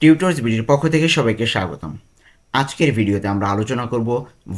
Tutors বিডির পক্ষ থেকে সবাইকে স্বাগতম। আজকের ভিডিওতে আমরা আলোচনা করব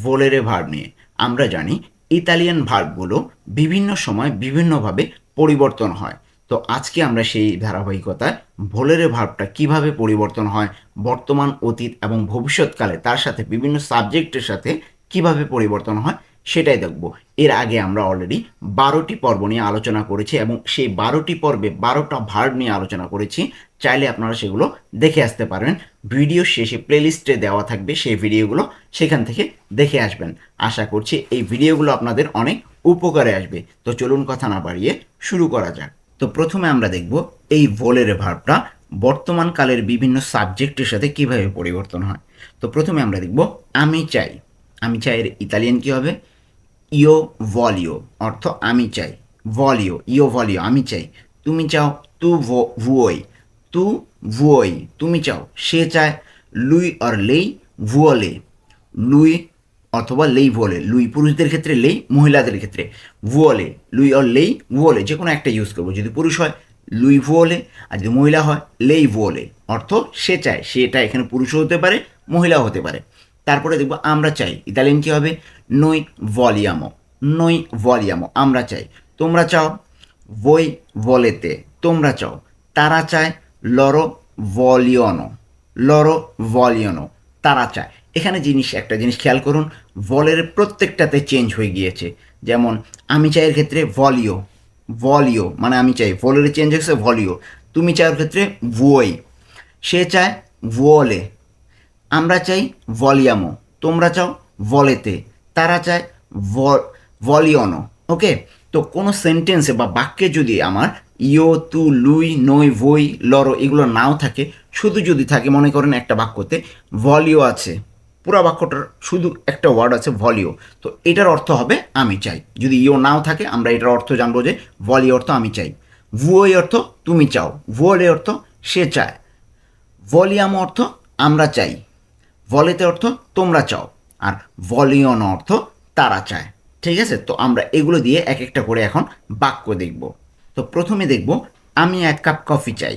ভোলেরে ভার্ব নিয়ে। আমরা জানি ইতালিয়ান ভার্বগুলো বিভিন্ন সময় বিভিন্নভাবে পরিবর্তন হয়। তো আজকে আমরা সেই ধারাবাহিকতায় ভোলেরে ভার্বটা কীভাবে পরিবর্তন হয়, বর্তমান অতীত এবং ভবিষ্যৎকালে তার সাথে বিভিন্ন সাবজেক্টের সাথে কীভাবে পরিবর্তন হয় সেটাই দেখব। এর আগে আমরা অলরেডি বারোটি পর্ব নিয়ে আলোচনা করেছি এবং সেই বারোটি পর্বে বারোটা ভার্ব নিয়ে আলোচনা করেছি। চাইলে আপনারা সেগুলো দেখে আসতে পারেন ভিডিও শেষে প্লেলিস্টে দেওয়া থাকবে সেই ভিডিওগুলো সেখান থেকে দেখে আসবেন। আশা করছি এই ভিডিওগুলো আপনাদের অনেক উপকারে আসবে। তো চলুন কথা না বাড়িয়ে শুরু করা যাক। তো প্রথমে আমরা দেখব এই ভোলের ভার্বটা বর্তমান কালের বিভিন্ন সাবজেক্টের সাথে কীভাবে পরিবর্তন হয়। তো প্রথমে আমরা দেখব, আমি চাই। আমি চাই এর ইতালিয়ান কী হবে? ইও ভলিও, অর্থ আমি চাই। ভলিও, ইও ভলিও, আমি চাই। তুমি চাও তু ভুয়োই। তু ভুয়োই, তুমি চাও। সে চায় লুই আর লেই ভুয়লে। লুই অথবা লেই ভুয়লে। লুই পুরুষদের ক্ষেত্রে, লেই মহিলাদের ক্ষেত্রে। ভুয়লে, লুই আর লেই ভুয়লে যে কোনো একটা ইউজ করব। যদি পুরুষ হয়, লুই ভুয়লে, আর যদি মহিলা হয়, লেই ভুয়লে। অর্থ সে চায়। সেটা এখানে পুরুষও হতে পারে, মহিলাও হতে পারে। তারপরে দেখব আমরা চাই। ইতালিয়ান কী হবে? নই ভলিয়ামো নই ভলিয়ামো আমরা চাই। তোমরা চাও বই বলেতে তোমরা চাও। তারা চায় লরো ভলিয়নো লরো ভলিয়নো তারা চায়। এখানে জিনিস, একটা জিনিস খেয়াল করুন ভলের প্রত্যেকটাতে চেঞ্জ হয়ে গিয়েছে। যেমন, আমি চাইয়ের ক্ষেত্রে ভলিও ভলিও মানে আমি চাই ভলের চেঞ্জ হয়েছে ভলিও তুমি চাওয়ার ক্ষেত্রে ভুয়োই সে চায় ভুয়লে আমরা চাই ভলিয়ামো, তোমরা চাও ভলেতে, তারা চায় ভলিয়নো ওকে? তো কোনো সেন্টেন্সে বা বাক্যে যদি আমার ইও তু, লুই, নই, ভই, লরো এগুলো নাও থাকে, শুধু যদি থাকে, মনে করেন একটা বাক্যতে ভলিও আছে, পুরা বাক্যটার শুধু একটা ওয়ার্ড আছে ভলিও, তো এটার অর্থ হবে আমি চাই। যদি ইও নাও থাকে, আমরা এটার অর্থ জানব যে ভলিও অর্থ আমি চাই। ভুয়োই অর্থ তুমি চাও, ভুয়োলে অর্থ সে চায়। ভলিয়াম অর্থ আমরা চাই। ভলেতে অর্থ তোমরা চাও, আর ভলিয়ন অর্থ তারা চায়। ঠিক আছে? তো আমরা এগুলো দিয়ে এক একটা করে এখন বাক্য দেখব। তো প্রথমে দেখব, আমি এক কাপ কফি চাই।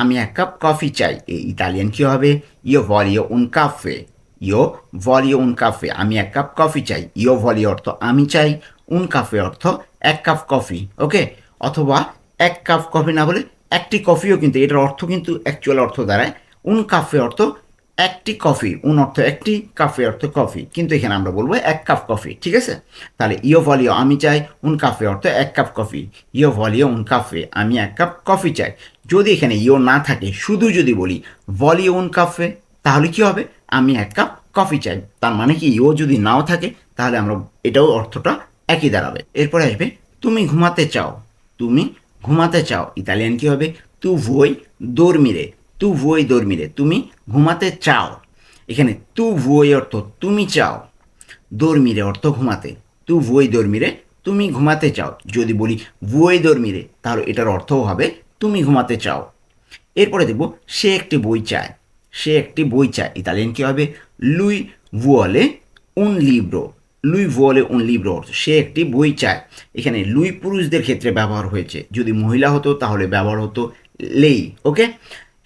আমি এক কাপ কফি চাই। এই ইতালিয়ান কী হবে? ইও ভলিও উন কাফে ইয়ো ভলিও উন কাফে আমি এক কাপ কফি চাই। ইয়ো ভলিও অর্থ আমি চাই। উন কাফে অর্থ এক কাপ কফি ওকে অথবা এক কাপ কফি না বলে একটি কফিও কিন্তু, এটার অর্থ কিন্তু অ্যাকচুয়াল অর্থ দাঁড়ায়। উন কাফে অর্থ একটি কফি, উন অর্থ একটি কাফে অর্থ কফি, কিন্তু এখানে আমরা বলব এক কাপ কফি, ঠিক আছে? তাহলে ইও ভলিও আমি চাই, উন কাফে অর্থ এক কাপ কফি ইও ভলিও উন কাফে, আমি এক কাপ কফি চাই। যদি এখানে ইও না থাকে, শুধু যদি বলি ভলিও উন কাফে, তাহলে কি হবে? আমি এক কাপ কফি চাই। তার মানে কি ইও যদি নাও থাকে, তাহলে আমরা এটাও অর্থটা একই দাঁড়াবে। এরপরে আসবে, তুমি ঘুমাতে চাও, তুমি ঘুমাতে চাও, ইতালিয়ান কি হবে? তু ভুই দর্মিরে তু ভুই দর্মিরে তুমি ঘুমাতে চাও। এখানে তু ভুই অর্থ তুমি চাও। দর্মিরে অর্থ ঘুমাতে, তু ভুই দর্মিরে তুমি ঘুমাতে চাও। যদি বলি ভুই দর্মিরে তাহলে এটার অর্থও হবে তুমি ঘুমাতে চাও। এরপরে দেখব, সে একটি বই চায়। সে একটি বই চায়, ইতালিয়ান কী হবে? লুই ভুয়লে উন লিব্রো। লুই ভুয়লে উন লিব্রো অর্থ, সে একটি বই চায়। এখানে লুই পুরুষদের ক্ষেত্রে ব্যবহার হয়েছে। যদি মহিলা হতো, তাহলে ব্যবহার হতো লেই, ওকে?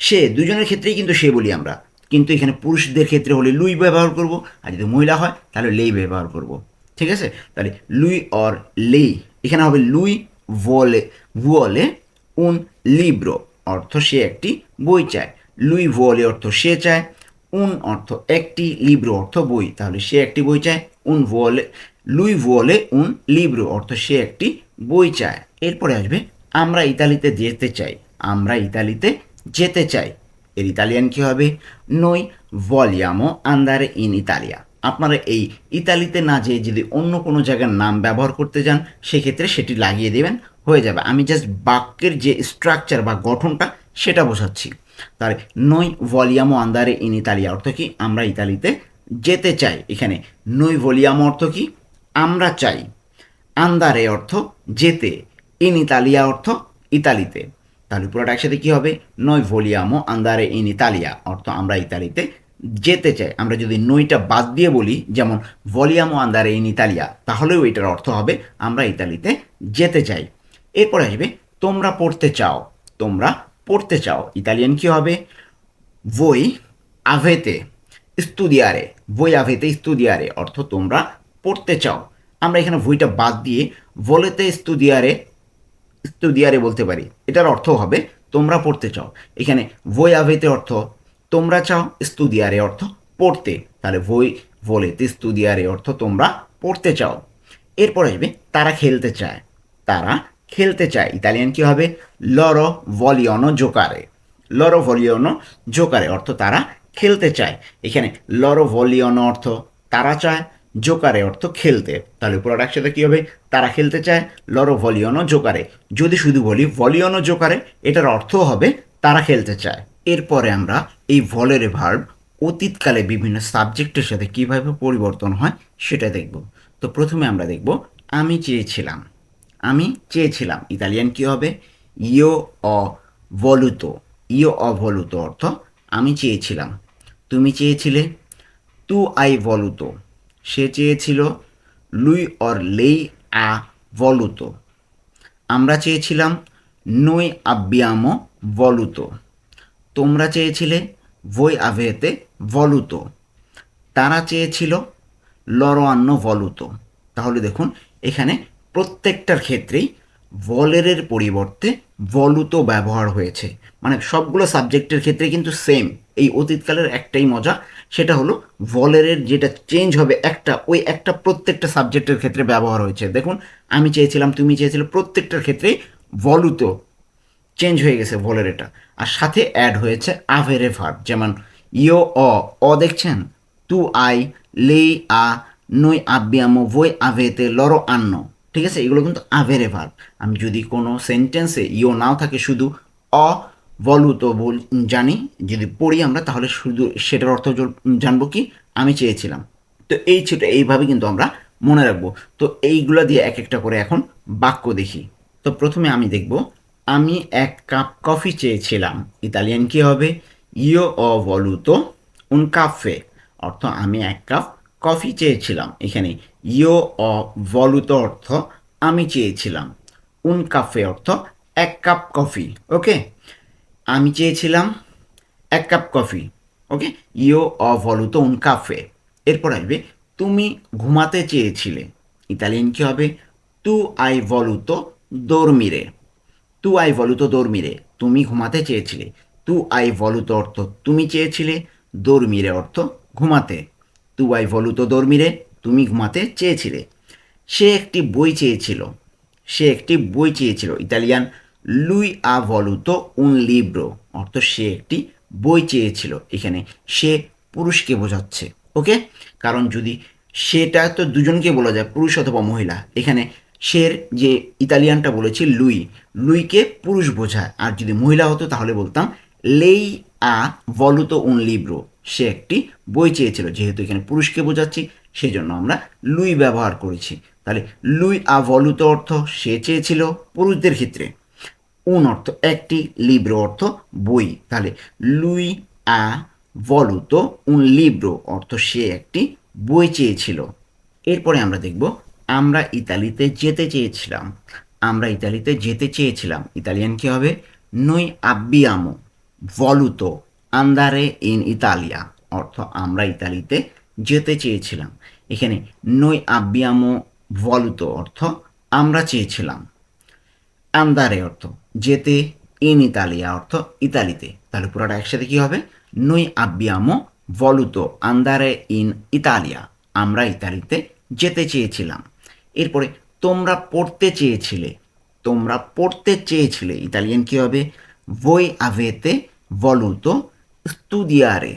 সে, দুজনের ক্ষেত্রেই কিন্তু সে বলি আমরা। কিন্তু এখানে পুরুষদের ক্ষেত্রে হলে লুই ব্যবহার করব, আর যদি মহিলা হয়, তাহলে লেই ব্যবহার করব। ঠিক আছে? তাহলে লুই অর লেই, এখানে হবে লুই ভলে ভুয়লে উন লিব্রো অর্থ সে একটি বই চায়। লুই ভোলে অর্থ সে চায়, উন অর্থ একটি লিব্রো অর্থ বই। তাহলে সে একটি বই চায়, উন ভুয়লে লুই ভুয়লে উন লিব্রো অর্থ সে একটি বই চায়। এরপরে আসবে, আমরা ইতালিতে যেতে চাই। আমরা ইতালিতে যেতে চাই। এর ইতালিয়ান কী হবে? নই ভলিয়ামো আন্দারে ইন ইতালিয়া আপনারা এই ইতালিতে না যেয়ে যদি অন্য কোনো জায়গার নাম ব্যবহার করতে যান, সেক্ষেত্রে সেটি লাগিয়ে দেবেন। হয়ে যাবে। আমি জাস্ট বাক্যের যে স্ট্রাকচার বা গঠনটা, সেটা বোঝাচ্ছি। তার নই ভলিয়ামো আন্দারে ইন ইতালিয়া অর্থ কি? আমরা ইতালিতে যেতে চাই। এখানে নই ভলিয়ামো অর্থ কি? আমরা চাই। আন্দারে অর্থ যেতে। ইন ইতালিয়া অর্থ ইতালিতে। তাহলে পুরোটা একসাথে কী হবে? নয় ভলিয়ামো আন্দারে ইন ইতালিয়া। অর্থ আমরা ইতালিতে যেতে চাই। আমরা যদি নইটা বাদ দিয়ে বলি, যেমন ভলিয়ামো আন্দারে ইন ইতালিয়া, তাহলেও এটার অর্থ হবে আমরা ইতালিতে যেতে চাই। এরপরে আসবে, তোমরা পড়তে চাও। তোমরা পড়তে চাও। ইতালিয়ান কী হবে? Voi avete studiare বই avete স্তুদিয়ারে অর্থ তোমরা পড়তে চাও। আমরা এখানে বইটা বাদ দিয়ে ভলেতে স্তুদিয়ারে স্তুদিয়ারে বলতে পারি। এটার অর্থ হবে, তোমরা পড়তে চাও। এখানে বই আভেতে অর্থ, তোমরা চাও স্তুদিয়ারে অর্থ পড়তে। তাহলে বই ভলেতে স্তুদিয়ারে অর্থ তোমরা পড়তে চাও। এরপর আসবে, তারা খেলতে চায়। তারা খেলতে চায়। ইতালিয়ান কি হবে? লরো ভলিওনো জোকারে লরো ভলিওনো জোকারে অর্থ তারা খেলতে চায়। এখানে লরো ভলিওনো অর্থ তারা চায়। জোকারে, অর্থ খেলতে। তাহলে পুরোটা একসাথে কী হবে? তারা খেলতে চায় লরো ভলিওনো জোকারে। যদি শুধু বলি ভলিওনো জোকারে, এটার অর্থ হবে তারা খেলতে চায়। এরপরে আমরা এই ভলের ভার্ব অতীতকালে বিভিন্ন সাবজেক্টের সাথে কীভাবে পরিবর্তন হয় সেটা দেখব। তো প্রথমে আমরা দেখব, আমি চেয়েছিলাম। আমি চেয়েছিলাম, ইতালিয়ান কি হবে? ইও অ ভলুতো। ইও অভলুতো অর্থ আমি চেয়েছিলাম। তুমি চেয়েছিলে? তু আই ভলুতো। সে চেয়েছিল লুই অর লেই আ ভলুতো। আমরা চেয়েছিলাম নই আব্বিয়ামো ভলুতো। তোমরা চেয়েছিলে ভই আভেতে বলুত তারা চেয়েছিল লরোয়ান্ন ভলুতো। তাহলে দেখুন, এখানে প্রত্যেকটার ক্ষেত্রেই ভলেরের পরিবর্তে ভলুতো ব্যবহার হয়েছে। মানে সবগুলো সাবজেক্টের ক্ষেত্রে কিন্তু সেম এই অতীতকালের একটাই মজা, সেটা হলো ভলেরের যেটা চেঞ্জ হবে একটা, ওই একটা প্রত্যেকটা সাবজেক্টের ক্ষেত্রে ব্যবহার হয়েছে। দেখুন, আমি চেয়েছিলাম, তুমি চেয়েছিলে, প্রত্যেকটার ক্ষেত্রেই ভলুতো চেঞ্জ হয়ে গেছে ভলের এটা আর সাথে অ্যাড হয়েছে আভেরে ভার্ব যেমন ইও অ অ দেখছেন? তু আই লে আ নই আব্বিয়ামো ভই আভেতে লরো আন্ন ঠিক আছে? এগুলো কিন্তু আভেরে ভার্ব আমি যদি কোনো সেন্টেন্সে ইও নাও থাকে শুধু অ, বলু তো বল, জানি, যদি পড়ি আমরা, তাহলে শুধু সেটার অর্থ জানব কি? আমি চেয়েছিলাম। তো এই ছিল, এইভাবে কিন্তু আমরা মনে রাখব। তো এইগুলো দিয়ে এক একটা করে এখন বাক্য দেখি। তো প্রথমে আমি দেখব, আমি এক কাপ কফি চেয়েছিলাম। ইতালিয়ান কি হবে? ইও অ ভলুতো উন কাফে। অর্থ আমি এক কাপ কফি চেয়েছিলাম এখানে। ইও অ ভলুতো অর্থ, আমি চেয়েছিলাম। উন কাফে অর্থ, এক কাপ কফি, ওকে? আমি চেয়েছিলাম এক কাপ কফি, ওকে? ইও অ ভলুতো উন কাফে। এরপর আসবে, তুমি ঘুমাতে চেয়েছিলে। ইতালিয়ান কী হবে? তু আই ভলুতো দোরমিরে। তু আই ভলুতো দোরমিরে, তুমি ঘুমাতে চেয়েছিলে। তু আই ভলুতো অর্থ, তুমি চেয়েছিলে। দোরমিরে অর্থ, ঘুমাতে। তু আই ভলুতো দোরমিরে তুমি ঘুমাতে চেয়েছিলে। সে একটি বই চেয়েছিল, সে একটি বই চেয়েছিল, ইতালিয়ান লুই আ ভলুতো উন লিব্রো অর্থ সে একটি বই চেয়েছিল। এখানে সে পুরুষকে বোঝাচ্ছে, ওকে? কারণ যদি সেটা তো দুজনকে বলা যায়, পুরুষ অথবা মহিলা। এখানে সের যে ইতালিয়ানটা বলেছি, লুই, লুইকে পুরুষ বোঝায়। আর যদি মহিলা হতো তাহলে বলতাম, লেই আ ভলুতো উন লিব্রো সে একটি বই চেয়েছিল, যেহেতু এখানে পুরুষকে বোঝাচ্ছি সেই জন্য আমরা লুই ব্যবহার করেছি। তাহলে লুই আ ভলুতো অর্থ সে চেয়েছিল পুরুষদের ক্ষেত্রে। উন অর্থ একটি, লিব্রো অর্থ বই। তাহলে লুই আ ভলুতো, উন লিব্রো অর্থ সে একটি বই চেয়েছিল। এরপরে আমরা দেখব, আমরা ইতালিতে যেতে চেয়েছিলাম। আমরা ইতালিতে যেতে চেয়েছিলাম। ইতালিয়ান কি হবে? নই আব্বিয়ামো, ভলুতো। আন্দারে ইন ইতালিয়া অর্থ আমরা ইতালিতে যেতে চেয়েছিলাম। এখানে নই আব্বিয়ামো ভলুতো অর্থ আমরা চেয়েছিলাম আন্দারে অর্থ যেতে ইন ইতালিয়া অর্থ ইতালিতে। তাহলে পুরোটা একসাথে কি হবে? নই আব্বিয়ামো ভলুতো আন্দারে ইন ইতালিয়া আমরা ইতালিতে যেতে চেয়েছিলাম। এরপরে, তোমরা পড়তে চেয়েছিলে তোমরা পড়তে চেয়েছিলে ইতালিয়ান কি হবে? Voi avete voluto studiare.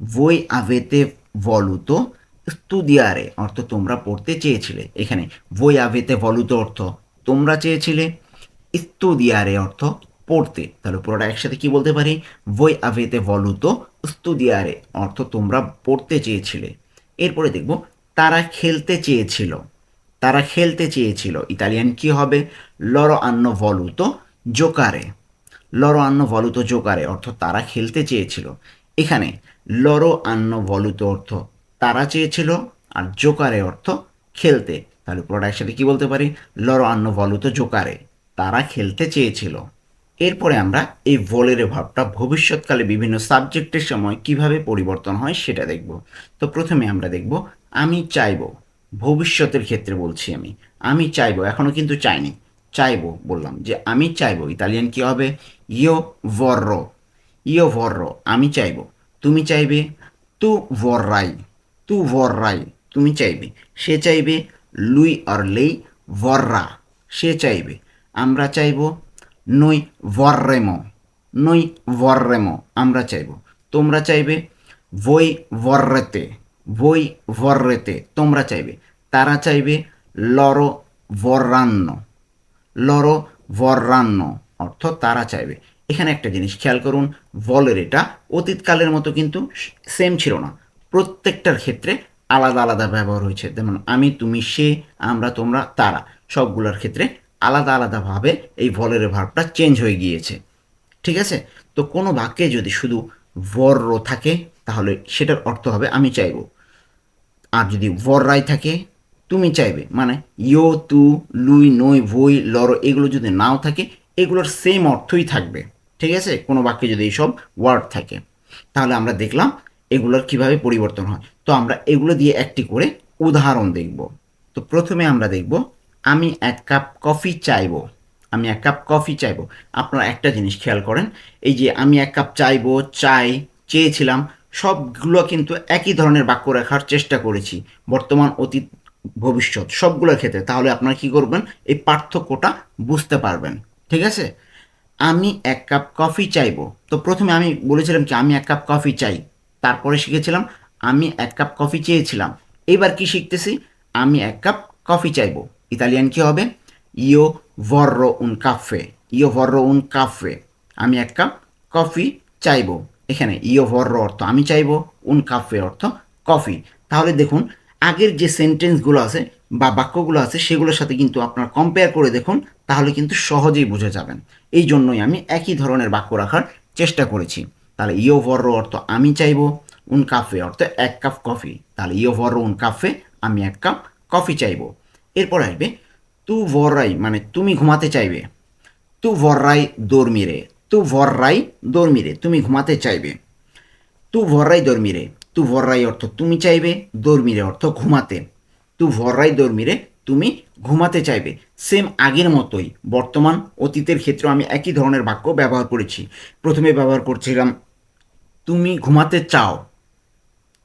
Voi avete voluto studiare অর্থ তোমরা পড়তে চেয়েছিলে এখানে voi avete voluto অর্থ তোমরা চেয়েছিলে studiare অর্থ পড়তে তাহলে পুরোটা একসাথে কি বলতে পারি voi avete voluto studiare অর্থ তোমরা পড়তে চেয়েছিলে এরপরে দেখব তারা খেলতে চেয়েছিল তারা খেলতে চেয়েছিল ইতালিয়ান কি হবে লরো আন্নো ভলুতো জোকারে লরো আন্ন ভলুতো জোকারে, অর্থ তারা খেলতে চেয়েছিল। এখানে লরো আন্ন ভলুতো অর্থ তারা চেয়েছিল আর জোকারে অর্থ খেলতে। তাহলে পুরোটা একসাথে কি বলতে পারি? লরো আন্ন ভলুতো জোকারে তারা খেলতে চেয়েছিল। এরপরে আমরা এই ভলের ভাবটা ভবিষ্যৎকালে বিভিন্ন সাবজেক্টের সময় কীভাবে পরিবর্তন হয় সেটা দেখব। তো প্রথমে আমরা দেখব, আমি চাইব, ভবিষ্যতের ক্ষেত্রে বলছি আমি আমি চাইব এখনও কিন্তু চাইনি, চাইব বললাম যে আমি চাইব, ইতালিয়ান কি হবে? ইও ভর্রো ইও ভর্রো আমি চাইব তুমি চাইবে তু vorrai. তু vorrai. তুমি চাইবে সে চাইবে লুই আর লেই vorrà. সে চাইবে আমরা চাইব নই vorremmo নই vorremmo আমরা চাইব তোমরা চাইবে voi vorrete. Voi vorrete. তোমরা চাইবে তারা চাইবে loro vorranno. লরো ভর্রান্ন অর্থ তারা চাইবে। এখানে একটা জিনিস খেয়াল করুন ভলের এটা অতীতকালের মতো কিন্তু সেম ছিল না। প্রত্যেকটার ক্ষেত্রে আলাদা আলাদা ব্যবহার হয়েছে। যেমন আমি, তুমি, সে, আমরা, তোমরা, তারা সবগুলোর ক্ষেত্রে আলাদা আলাদাভাবে এই ভলের ভার্বটা চেঞ্জ হয়ে গিয়েছে। ঠিক আছে? তো কোনো বাক্যে যদি শুধু ভর্র থাকে, তাহলে সেটার অর্থ হবে আমি চাইব। আর যদি ভররাই থাকে, তুমি চাইবে। মানে ইয়ো, তু লুই নই, ভই, লরো এগুলো যদি নাও থাকে এগুলোর সেম অর্থই থাকবে। ঠিক আছে? কোনো বাক্যে যদি এইসব ওয়ার্ড থাকে, তাহলে আমরা দেখলাম এগুলোর কীভাবে পরিবর্তন হয়। তো আমরা এগুলো দিয়ে একটি করে উদাহরণ দেখব। তো প্রথমে আমরা দেখব, আমি এক কাপ কফি চাইব। আমি এক কাপ কফি চাইব। আপনারা একটা জিনিস খেয়াল করেন, এই যে আমি এক কাপ চাইব, চাই, চেয়েছিলাম, সবগুলো কিন্তু একই ধরনের বাক্য রাখার চেষ্টা করেছি, বর্তমান, অতীত, ভবিষ্যৎ, সবগুলোর ক্ষেত্রে। তাহলে আপনারা কি করবেন? এই পার্থক্যটা বুঝতে পারবেন। ঠিক আছে? আমি এক কাপ কফি চাইব। তো প্রথমে আমি বলেছিলাম কি, আমি এক কাপ কফি চাই। তারপরে শিখেছিলাম, আমি এক কাপ কফি চেয়েছিলাম। এবার কি শিখতেছি? আমি এক কাপ কফি চাইব। ইতালিয়ান কি হবে? ইও ভর্রো উন কাফে ইও ভর্রো উন কাফে আমি এক কাপ কফি চাইব। এখানে ইও ভর্রো অর্থ আমি চাইব উন কাফে অর্থ কফি। তাহলে দেখুন, আগের যে সেন্টেন্সগুলো আছে বা বাক্যগুলো আছে, সেগুলোর সাথে কিন্তু আপনার কম্পেয়ার করে দেখুন তাহলে কিন্তু সহজেই বুঝে যাবেন। এই জন্যই আমি একই ধরনের বাক্য রাখার চেষ্টা করেছি। তাহলে ইও ভর্রো অর্থ আমি চাইব, উন কাফে অর্থ এক কাপ কফি। তাহলে ইও ভর্রো উন কাফে, আমি এক কাপ কফি চাইব। এরপর আসবে, তু ভররাই মানে তুমি ঘুমাতে চাইবে। তু ভররাই দর্মিরে, তু ভররাই দর্মিরে, তুমি ঘুমাতে চাইবে। তু ভররাই দর্মিরে, তু ভররাই অর্থ তুমি চাইবে, দর্মিরে অর্থ ঘুমাতে। তু ভররাই দর্মিরে, তুমি ঘুমাতে চাইবে। সেম আগের মতোই বর্তমান অতীতের ক্ষেত্রে আমি একই ধরনের বাক্য ব্যবহার করেছি। প্রথমে ব্যবহার করছিলাম, তুমি ঘুমাতে চাও।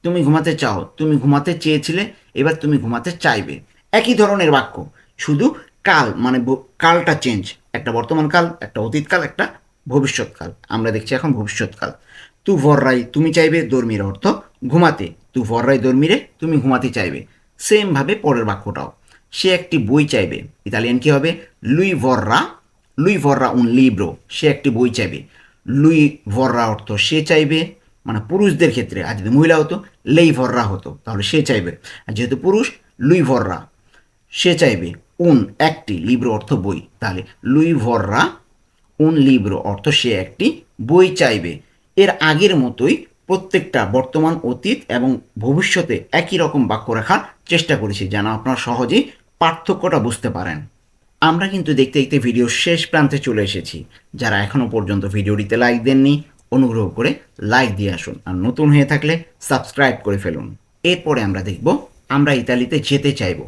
তুমি ঘুমাতে চাও। তুমি ঘুমাতে চেয়েছিলে, এবার তুমি ঘুমাতে চাইবে। একই ধরনের বাক্য, শুধু কাল মানে কালটা চেঞ্জ। একটা বর্তমান কাল, একটা অতীতকাল একটা ভবিষ্যৎকাল আমরা দেখছি এখন ভবিষ্যৎকাল তু ভররাই তুমি চাইবে দর্মির অর্থ ঘুমাতে। তু ভররাই দর্মিরে, তুমি ঘুমাতে চাইবে। সেমভাবে পরের বাক্যটাও। সে একটি বই চাইবে। ইতালিয়ান কি হবে? লুই ভররা। লুই ভররা উন লিব্রো সে একটি বই চাইবে। লুই ভররা অর্থ সে চাইবে। মানে পুরুষদের ক্ষেত্রে, আর যদি মহিলা হতো, লেই ভররা হতো, তাহলে সে চাইবে। আর যেহেতু পুরুষ, লুই ভররা। সে চাইবে উন একটি লিব্রো অর্থ বই। তাহলে লুই ভররা উন লিব্রো অর্থ সে একটি বই চাইবে। এর আগের মতোই প্রত্যেকটা বর্তমান অতীত এবং ভবিষ্যতে একই রকম বাক্য রাখার চেষ্টা করেছি। যেন আপনারা সহজেই পার্থক্যটা বুঝতে পারেন। আমরা কিন্তু দেখতে দেখতে ভিডিও শেষ প্রান্তে চলে এসেছি। যারা এখনও পর্যন্ত ভিডিওটিতে লাইক দেননি, অনুগ্রহ করে লাইক দিয়ে আসুন। আর নতুন হয়ে থাকলে সাবস্ক্রাইব করে ফেলুন। এরপরে আমরা দেখব, আমরা ইতালিতে যেতে চাইব।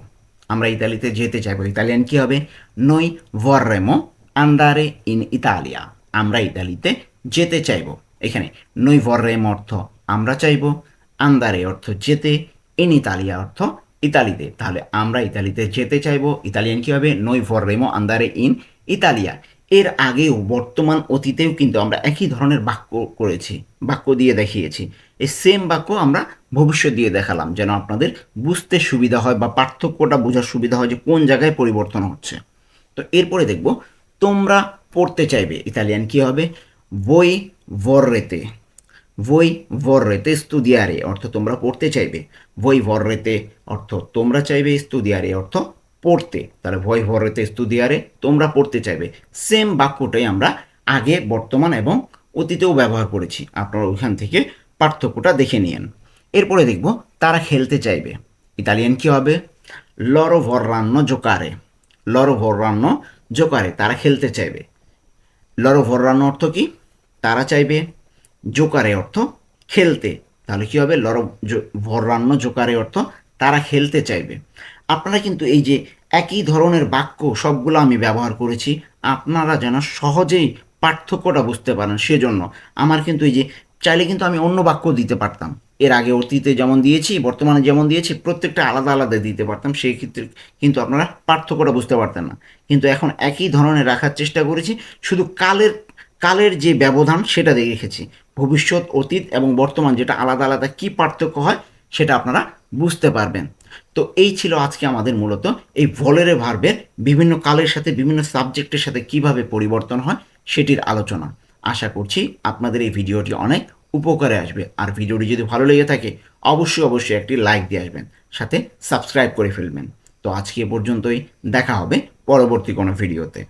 আমরা ইতালিতে যেতে চাইব। ইতালিয়ান কি হবে? নই vorremmo andare ইন ইতালিয়া আমরা ইতালিতে যেতে চাইব। এখানে নই vorremmo অর্থ আমরা চাইব। আন্দারে অর্থ যেতে ইন ইতালিয়া অর্থ ইতালিতে। তাহলে আমরা ইতালিতে যেতে চাইব। ইতালিয়ান কি হবে নই vorremmo আন্দারে ইন ইতালিয়া এর আগেও বর্তমান অতীতেও কিন্তু আমরা একই ধরনের বাক্য করেছি, বাক্য দিয়ে দেখিয়েছি। এই সেম বাক্য আমরা ভবিষ্যৎ দিয়ে দেখালাম, যেন আপনাদের বুঝতে সুবিধা হয় বা পার্থক্যটা বোঝার সুবিধা হয় যে কোন জায়গায় পরিবর্তন হচ্ছে। তো এরপরে দেখব, তোমরা পড়তে চাইবে। ইতালিয়ান কি হবে? বই vorrete voi vorrete studiare অর্থ তোমরা পড়তে চাইবে voi vorrete অর্থ তোমরা চাইবে studiare অর্থ পড়তে তাহলে voi vorrete studiare তোমরা পড়তে চাইবে সেম বাক্যটাই আমরা আগে বর্তমান এবং অতীতেও ব্যবহার করেছি। আপনারা ওইখান থেকে পার্থক্যটা দেখে নিন এরপরে দেখব, তারা খেলতে চাইবে। ইতালিয়ান কি হবে? লরো vorranno giocare লরো vorranno giocare, তারা খেলতে চাইবে। লরো ভর্রানো অর্থ কি? তারা চাইবে জোকারে অর্থ খেলতে। তাহলে কি হবে? লর ভর্রান্ন জোকারে অর্থ তারা খেলতে চাইবে। আপনারা কিন্তু এই যে একই ধরনের বাক্য সবগুলো আমি ব্যবহার করেছি, আপনারা যেন সহজেই পার্থক্যটা বুঝতে পারেন। সেজন্য আমার কিন্তু এই যে চাইলে কিন্তু আমি অন্য বাক্য দিতে পারতাম। এর আগে অতীতে যেমন দিয়েছি, বর্তমানে যেমন দিয়েছি, প্রত্যেকটা আলাদা আলাদা দিতে পারতাম। সেই ক্ষেত্রে কিন্তু আপনারা পার্থক্যটা বুঝতে পারতেন না। কিন্তু এখন একই ধরনের রাখার চেষ্টা করেছি। শুধু কালের কালের যে ব্যবধান, সেটা দেখেছি ভবিষ্যৎ, অতীত এবং বর্তমান যেটা আলাদা আলাদা কি পার্থক্য হয়, সেটা আপনারা বুঝতে পারবেন। তো এই ছিল আজকে আমাদের মূলত এই ভলেরে ভার্বের বিভিন্ন কালের সাথে, বিভিন্ন সাবজেক্টের সাথে কীভাবে পরিবর্তন হয়, সেটির আলোচনা। আশা করছি আপনাদের এই ভিডিওটি অনেক উপকারে আসবে। আর ভিডিওটি যদি ভালো লেগে থাকে, অবশ্যই অবশ্যই একটি লাইক দিয়ে আসবেন, সাথে সাবস্ক্রাইব করে ফেলবেন। তো আজকে এ পর্যন্তই, দেখা হবে পরবর্তী কোনো ভিডিওতে।